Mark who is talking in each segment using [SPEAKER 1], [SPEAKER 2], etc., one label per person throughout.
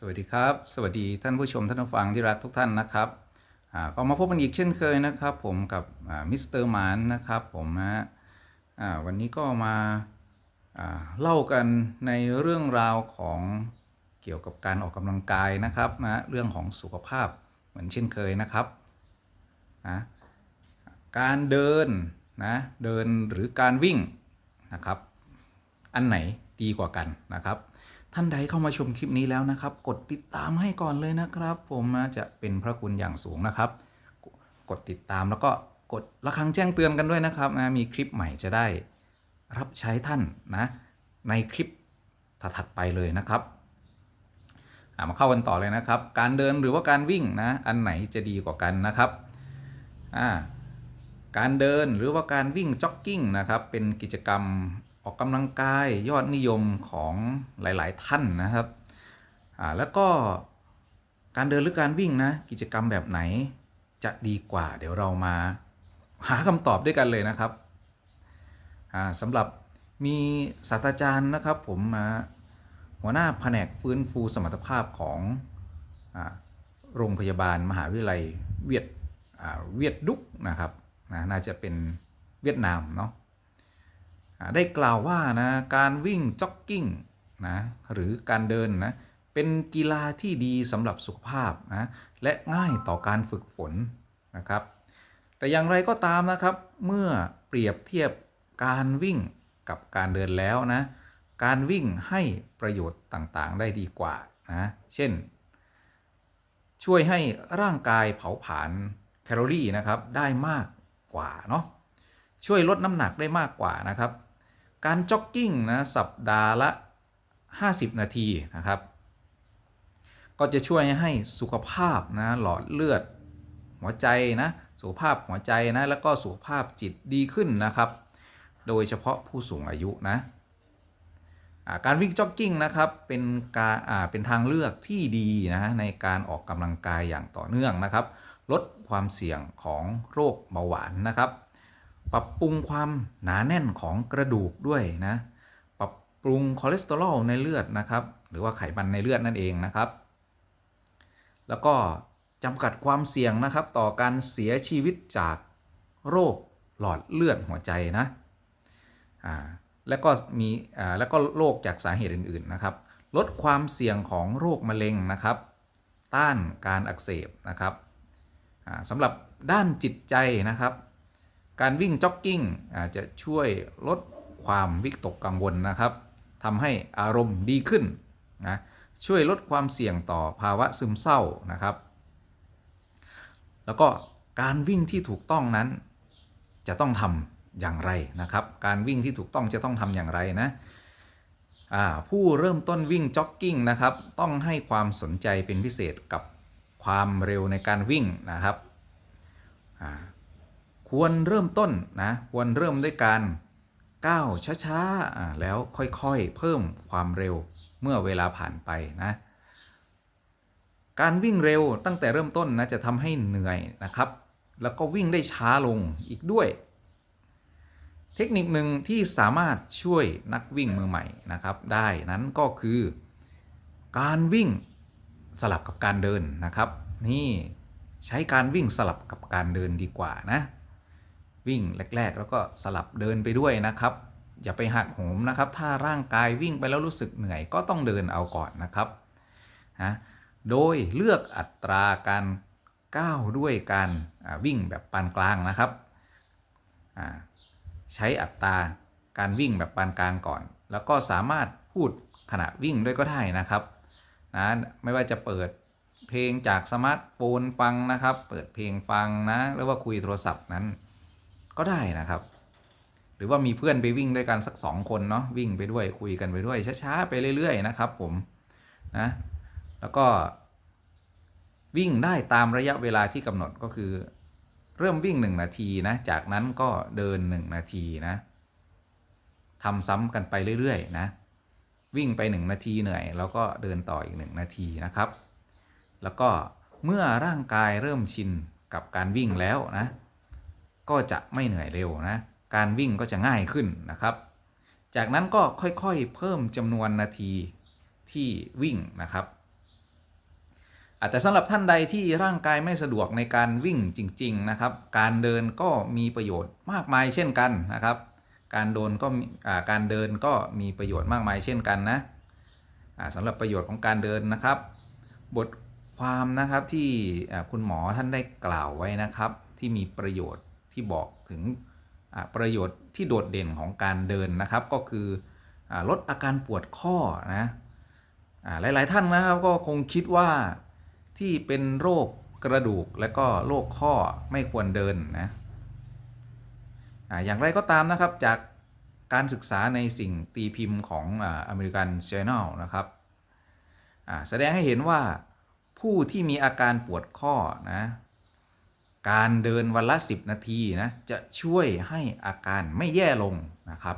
[SPEAKER 1] สวัสดีครับ สวัสดีท่านผู้ชมท่านผู้ฟังที่รักทุกท่านนะครับอ่าก็มาพบกันอีกเช่นเคยนะครับ ผมกับมิสเตอร์หมานนะครับผมนะอ่าวันนี้ก็มาาเล่ากันในเรื่องราวของเกี่ยวกับการออกกำลังกายนะครับนะเรื่องของสุขภาพเหมือนเช่นเคยนะครับนะการเดินนะเดินหรือการวิ่งนะครับ อันไหนดีกว่ากันนะครับ ท่านใดเข้ามาชมคลิปนี้แล้วนะครับ กดติดตามให้ก่อนเลยนะครับ ผมจะเป็นพระคุณอย่างสูงนะครับกกดติดตามแล้วก็กดระฆังแจ้งเตือนกันด้วยนะครับนะมีคลิปใหม่จะได้รับใช้ท่านนะ ในคลิปถัดๆไปเลยนะครับมาเข้ากันต่อเลยนะครับ การเดินหรือว่าการวิ่งนะ อันไหนจะดีกว่ากันนะครับการเดินหรือว่าการวิ่งจ็อกกิ้งนะครับ เป็นกิจกรรม ออกกำลังกายยอดนิยมของหลายๆท่านนะครับอ่าแล้วก็การเดินหรือการวิ่งนะกิจกรรมแบบไหนจะดีกว่า เดี๋ยวเรามาหาคำตอบด้วยกันเลยนะครับอ่าสำหรับมีศาสตราจารย์นะครับผมมาหัวหน้าแผนกฟื้นฟูสมรรถภาพของอโรงพยาบาลมหาวิทยาลัยเวียดเวียดดุกนะครับนะน่าจะเป็นเวียดนามเนาะ ได้กล่าวว่านะการวิ่งจ็อกกิ้งนะหรือการเดินนะเป็นกีฬาที่ดีสำหรับสุขภาพนะและง่ายต่อการฝึกฝนนะครับ แต่อย่างไรก็ตามนะครับ เมื่อเปรียบเทียบการวิ่งกับการเดินแล้วนะการวิ่งให้ประโยชน์ต่างๆ ได้ดีกว่านะเช่น ช่วยให้ร่างกายเผาผลาญแคลอรี่นะครับได้มากกว่าเนาะช่วยลดน้ำหนักได้มากกว่านะครับ การจ็อกกิ้งนะสัปดาห์ละ 50 นาทีนะครับ ก็จะช่วยให้สุขภาพนะหลอดเลือด หัวใจนะสุขภาพหัวใจนะแล้วก็สุขภาพจิตดีขึ้นนะครับ โดยเฉพาะผู้สูงอายุนะการวิ่งจ็อกกิ้งนะครับเป็นการเป็นทางเลือกที่ดีนะในการออกกำลังกายอย่างต่อเนื่องนะครับ ลดความเสี่ยงของโรคเบาหวานนะครับ ปรับปรุงความหนาแน่นของกระดูกด้วยนะ ปรับปรุงคอเลสเตอรอลในเลือดนะครับ หรือว่าไขมันในเลือดนั่นเองนะครับ แล้วก็จำกัดความเสี่ยงนะครับ ต่อการเสียชีวิตจากโรคหลอดเลือดหัวใจนะ อ่า แล้วก็มีอ่าแล้วก็โรคจากสาเหตุอื่นๆนะครับ ลดความเสี่ยงของโรคมะเร็งนะครับ ต้านการอักเสบนะครับสำหรับด้านจิตใจนะครับ การวิ่งจ็อกกิ้งอาจะช่วยลดความวิตกกังวลนะครับทำให้อารมณ์ดีขึ้นนะช่วยลดความเสี่ยงต่อภาวะซึมเศร้านะครับ แล้วก็การวิ่งที่ถูกต้องนั้นจะต้องทำอย่างไรนะครับ การวิ่งที่ถูกต้องจะต้องทำอย่างไรนะผู้เริ่มต้นวิ่งจ็อกกิ้งนะครับ ต้องให้ความสนใจเป็นพิเศษกับความเร็วในการวิ่งนะครับ ควรเริ่มต้นนะควรเริ่มด้วยการก้าวช้าๆแล้วค่อยๆเพิ่มความเร็วเมื่อเวลาผ่านไปนะการวิ่งเร็วตั้งแต่เริ่มต้นนะจะทำให้เหนื่อยนะครับ แล้วก็วิ่งได้ช้าลงอีกด้วย เทคนิคหนึ่งที่สามารถช่วยนักวิ่งมือใหม่นะครับ ได้นั้นก็คือ การวิ่งสลับกับการเดินนะครับ นี่ใช้การวิ่งสลับกับการเดินดีกว่านะ วิ่งแรก ๆ แล้วก็สลับเดินไปด้วยนะครับ อย่าไปหักโหมนะครับ ถ้าร่างกายวิ่งไปแล้วรู้สึกเหนื่อยก็ต้องเดินเอาก่อนนะครับนะโดยเลือกอัตราการก้าวด้วยการวิ่งแบบปานกลางนะครับ ใช้อัตราการวิ่งแบบปานกลางก่อน แล้วก็สามารถพูดขณะวิ่งด้วยก็ได้นะครับนะไม่ว่าจะเปิดเพลงจากสมาร์ทโฟนฟังนะครับ เปิดเพลงฟังนะหรือว่าคุยโทรศัพท์นั้น ก็ได้นะครับ หรือว่ามีเพื่อนไปวิ่งด้วยกันสักสองคนเนาะวิ่งไปด้วยคุยกันไปด้วยช้าๆไปเรื่อย ๆ นะครับ ผมนะแล้วก็ วิ่งได้ตามระยะเวลาที่กำหนดก็คือ เริ่มวิ่ง 1 นาทีนะจากนั้นก็เดิน 1 นาทีนะทำซ้ำกันไปเรื่อยๆนะวิ่งไป 1 นาทีเหนื่อยแล้วก็เดินต่ออีก 1 นาทีนะครับ แล้วก็เมื่อร่างกายเริ่มชินกับการวิ่งแล้วนะ ก็จะไม่เหนื่อยเร็วนะ การวิ่งก็จะง่ายขึ้นนะครับ จากนั้นก็ค่อยๆเพิ่มจำนวนนาทีที่วิ่งนะครับอาจจะสำหรับท่านใดที่ร่างกายไม่สะดวกในการวิ่งจริง ๆนะครับ การเดินก็มีประโยชน์มากมายเช่นกันนะครับ การโดนก็การเดินก็มีประโยชน์มากมายเช่นกันนะสำหรับประโยชน์ของการเดินนะครับ บทความนะครับที่คุณหมอท่านได้กล่าวไว้นะครับ ที่มีประโยชน์ ที่บอกถึงประโยชน์ที่โดดเด่นของการเดินนะครับ ก็คืออลดอาการปวดข้อนะหลาย ๆ ท่านนะครับก็คงคิดว่าที่เป็นโรคกระดูกและก็โรคข้อไม่ควรเดินนะอย่างไรก็ตามนะครับจากการศึกษาในสิ่งตีพิมพ์ของอเมริกัน Journal นะครับแสดงให้เห็นว่าผู้ที่มีอาการปวดข้อนะ การเดินวันละ 10 นาทีนะจะช่วยให้อาการไม่แย่ลงนะครับ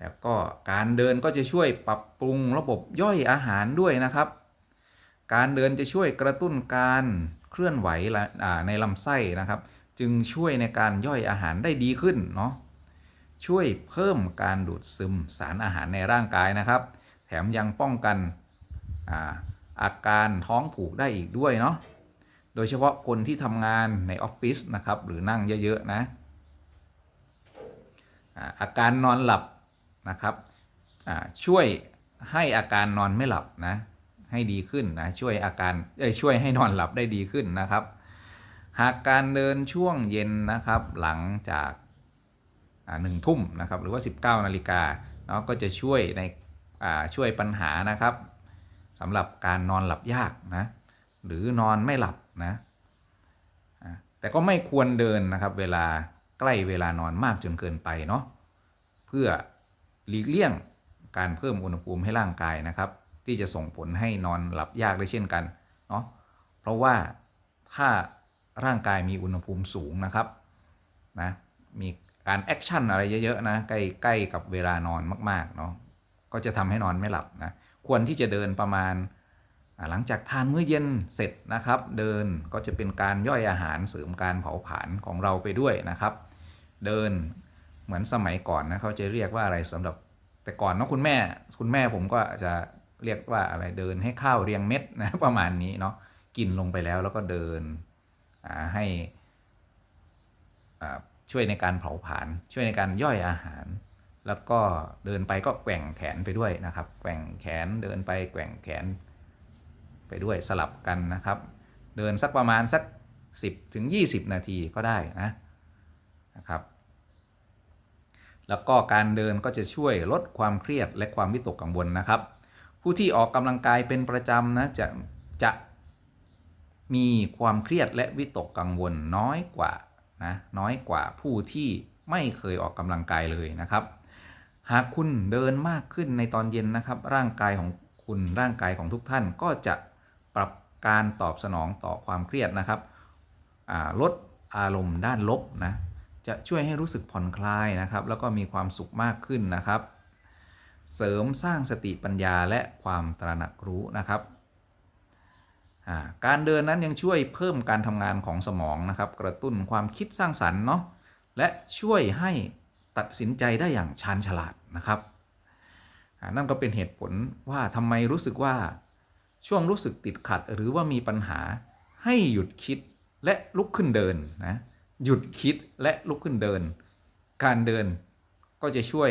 [SPEAKER 1] แล้วก็การเดินก็จะช่วยปรับปรุงระบบย่อยอาหารด้วยนะครับ การเดินจะช่วยกระตุ้นการเคลื่อนไหวในลำไส้นะครับ จึงช่วยในการย่อยอาหารได้ดีขึ้นเนาะช่วยเพิ่มการดูดซึมสารอาหารในร่างกายนะครับ แถมยังป้องกันอาอาการท้องผูกได้อีกด้วยเนาะ โดยเฉพาะคนที่ทำงานในออฟฟิศนะครับหรือนั่งเยอะๆนะอาการนอนหลับนะครับช่วยให้อาการนอนไม่หลับนะให้ดีขึ้นนะช่วยอาการช่วยให้นอนหลับได้ดีขึ้นนะครับ หากการเดินช่วงเย็นนะครับหลังจากหนึ่งทุ่มนะครับหรือว่า 19นาฬิกาเนาะก็จะช่วยในช่วยปัญหานะครับสำหรับการนอนหลับยากนะหรือนอนไม่หลับ นะแต่ก็ไม่ควรเดินนะครับ เวลาใกล้เวลานอนมากจนเกินไปเนาะเพื่อหลีกเลี่ยงการเพิ่มอุณหภูมิให้ร่างกายนะครับ ที่จะส่งผลให้นอนหลับยากได้เช่นกันเนาะเพราะว่าถ้าร่างกายมีอุณหภูมิสูงนะครับนะมีการแอคชั่นอะไรเยอะๆนะใกล้ใกล้กับเวลานอนมากๆเนาะก็จะทำให้นอนไม่หลับนะควรที่จะเดินประมาณ หลังจากทานมื้อเย็นเสร็จนะครับ เดินก็จะเป็นการย่อยอาหารเสริมการเผาผลาญของเราไปด้วยนะครับ เดินเหมือนสมัยก่อนนะเขาจะเรียกว่าอะไรสำหรับแต่ก่อนเนาะคุณแม่คุณแม่ผมก็จะเรียกว่าอะไรเดินให้ข้าวเรียงเม็ดนะประมาณนี้เนาะกินลงไปแล้วแล้วก็เดินให้ช่วยในการเผาผลาญช่วยในการย่อยอาหาร แล้วก็เดินไปก็แกว่งแขนไปด้วยนะครับ แกว่งแขนเดินไปแกว่งแขน ไปด้วยสลับกันนะครับ เดินสักประมาณสัก 10ถึง20 นาทีก็ได้นะนะครับ แล้วก็การเดินก็จะช่วยลดความเครียดและความวิตกกังวลนะครับ ผู้ที่ออกกำลังกายเป็นประจำนะจะจะมีความเครียดและวิตกกังวลน้อยกว่านะน้อยกว่าผู้ที่ไม่เคยออกกำลังกายเลยนะครับ หากคุณเดินมากขึ้นในตอนเย็นนะครับ ร่างกายของคุณร่างกายของทุกท่านก็จะ ปรับการตอบสนองต่อความเครียดนะครับลดอารมณ์ด้านลบนะจะช่วยให้รู้สึกผ่อนคลายนะครับ แล้วก็มีความสุขมากขึ้นนะครับ เสริมสร้างสติปัญญาและความตระหนักรู้นะครับการเดินนั้นยังช่วยเพิ่มการทำงานของสมองนะครับ กระตุ้นความคิดสร้างสรรค์เนาะและช่วยให้ตัดสินใจได้อย่างชาญฉลาดนะครับ นั่นก็เป็นเหตุผลว่าทำไมรู้สึกว่า ช่วงรู้สึกติดขัดหรือว่ามีปัญหาให้หยุดคิดและลุกขึ้นเดินนะหยุดคิดและลุกขึ้นเดิน การเดินก็จะช่วย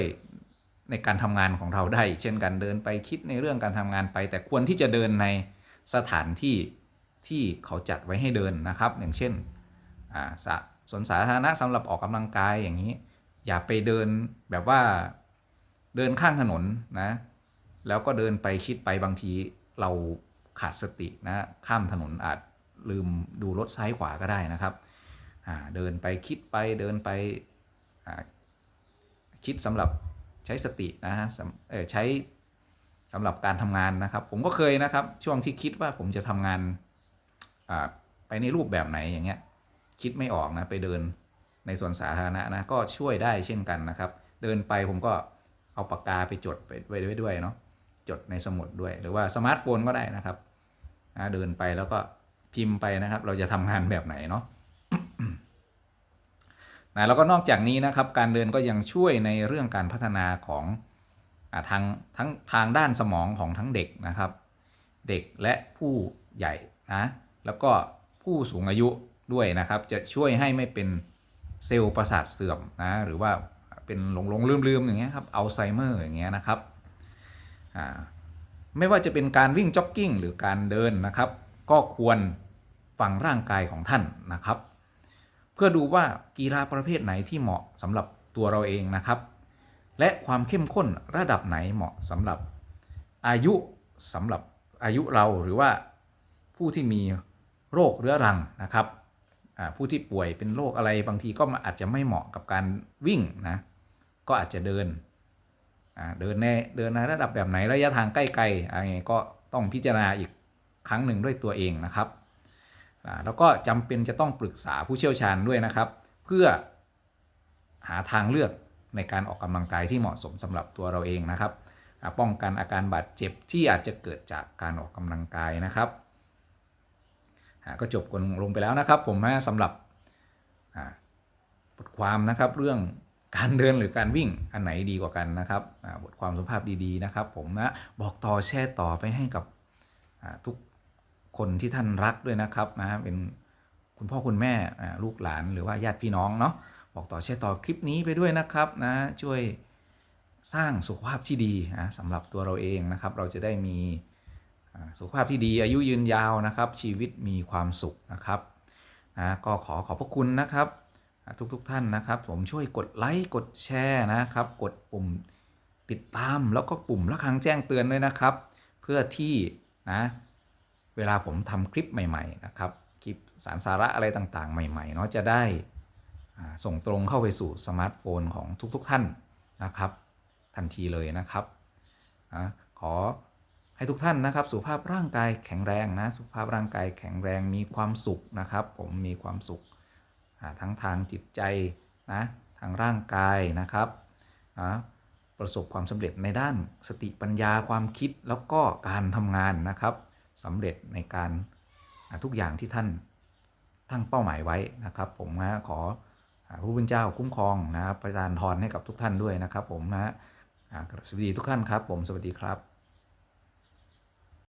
[SPEAKER 1] ในการทำงานของเราได้ เช่นการเดินไปคิดในเรื่องการทำงานไป แต่ควรที่จะเดินในสถานที่ที่เขาจัดไว้ให้เดินนะครับ อย่างเช่นอ่าสสวนสาธารณะสำหรับออกกำลังกายอย่างนี้ อย่าไปเดินแบบว่าเดินข้างถนนนะแล้วก็เดินไปคิดไปบางที เราขาดสตินะข้ามถนนอาจลืมดูรถซ้ายขวาก็ได้นะครับเดินไปคิดไปเดินไปคิดสำหรับใช้สตินะฮะใช้สำหรับการทำงานนะครับ ผมก็เคยนะครับช่วงที่คิดว่าผมจะทำงานไปในรูปแบบไหนอย่างเงี้ยคิดไม่ออกนะไปเดินในส่วนสาธารณะนะก็ช่วยได้เช่นกันนะครับ เดินไปผมก็เอาปากกาไปจดไปไว้ด้วยเนาะ จดในสมุดด้วย หรือว่าสมาร์ทโฟนก็ได้นะครับเดินไปแล้วก็พิมพ์ไปนะครับ เราจะทำงานแบบไหนเนาะนะแล้วก็นอกจากนี้นะครับ การเดินก็ยังช่วยในเรื่องการพัฒนาของอทางทั้งทางด้านสมองของทั้งเด็กนะครับ เด็กและผู้ใหญ่นะแล้วก็ผู้สูงอายุด้วยนะครับ จะช่วยให้ไม่เป็นเซลล์ประสาทเสื่อมนะหรือว่าเป็นหลงหลงลืมลืมๆอย่างเงี้ยครับอัลไซเมอร์อย่างเงี้ยนะครับ ไม่ว่าจะเป็นการวิ่งจ็อกกิ้งหรือการเดินนะครับ ก็ควรฟังร่างกายของท่านนะครับ เพื่อดูว่ากีฬาประเภทไหนที่เหมาะสำหรับตัวเราเองนะครับ และความเข้มข้นระดับไหนเหมาะสำหรับอายุสำหรับอายุเราหรือว่าผู้ที่มีโรคเรื้อรังนะครับผู้ที่ป่วยเป็นโรคอะไรบางทีก็อาจจะไม่เหมาะกับการวิ่งนะก็อาจจะเดิน เดินในเดินในระดับแบบไหนระยะทางใกล้ๆอะไรเงี้ยก็ต้องพิจารณาอีกครั้งหนึ่งด้วยตัวเองนะครับแล้วก็จำเป็นจะต้องปรึกษาผู้เชี่ยวชาญด้วยนะครับ เพื่อหาทางเลือกในการออกกำลังกายที่เหมาะสมสำหรับตัวเราเองนะครับ ป้องกันอาการบาดเจ็บที่อาจจะเกิดจากการออกกำลังกายนะครับก็จบกันลงไปแล้วนะครับ ผมนะสำหรับ บทความนะครับเรื่อง การเดินหรือการวิ่งอันไหนดีกว่ากันนะครับบทความสุภาพดีๆนะครับ ผมนะบอกต่อแชร์ต่อไปให้กับทุกคนที่ท่านรักด้วยนะครับนะเป็นคุณพ่อคุณแม่ลูกหลานหรือว่าญาติพี่น้องเนาะบอกต่อแชร์ต่อคลิปนี้ไปด้วยนะครับนะช่วยสร้างสุขภาพที่ดีนะสำหรับตัวเราเองนะครับ เราจะได้มีสุขภาพที่ดีอายุยืนยาวนะครับ ชีวิตมีความสุขนะครับนะก็ขอขอบพระคุณนะครับ ทุกๆทท่านนะครับ ผมช่วยกดไลค์กดแชร์นะครับ กดปุ่มติดตามแล้วก็ปุ่มระฆังแจ้งเตือนด้วยนะครับ เพื่อที่นะเวลาผมทำคลิปใหม่ ๆ นะครับ คลิปสารสาระอะไรต่างๆ ใหม่ๆเนาะจะได้ส่งตรงเข้าไปสู่สมาร์ทโฟนของทุกๆท่านนะครับ ทันทีเลยนะครับอะขอให้ทุกท่านนะครับ สุขภาพร่างกายแข็งแรงนะ สุขภาพร่างกายแข็งแรงมีความสุขนะครับ ผมมีความสุข ทั้งทางจิตใจนะทางร่างกายนะครับประสบความสำเร็จในด้านสติปัญญาความคิดแล้วก็การทำงานนะครับสำเร็จในการทุกอย่างที่ท่านตั้งเป้าหมายไว้นะครับ ผมนะขอพระผู้เป็นเจ้าคุ้มครองนะครับประทานพรให้กับทุกท่านด้วยนะครับ ผมนะสวัสดีทุกท่านครับ ผมสวัสดีครับ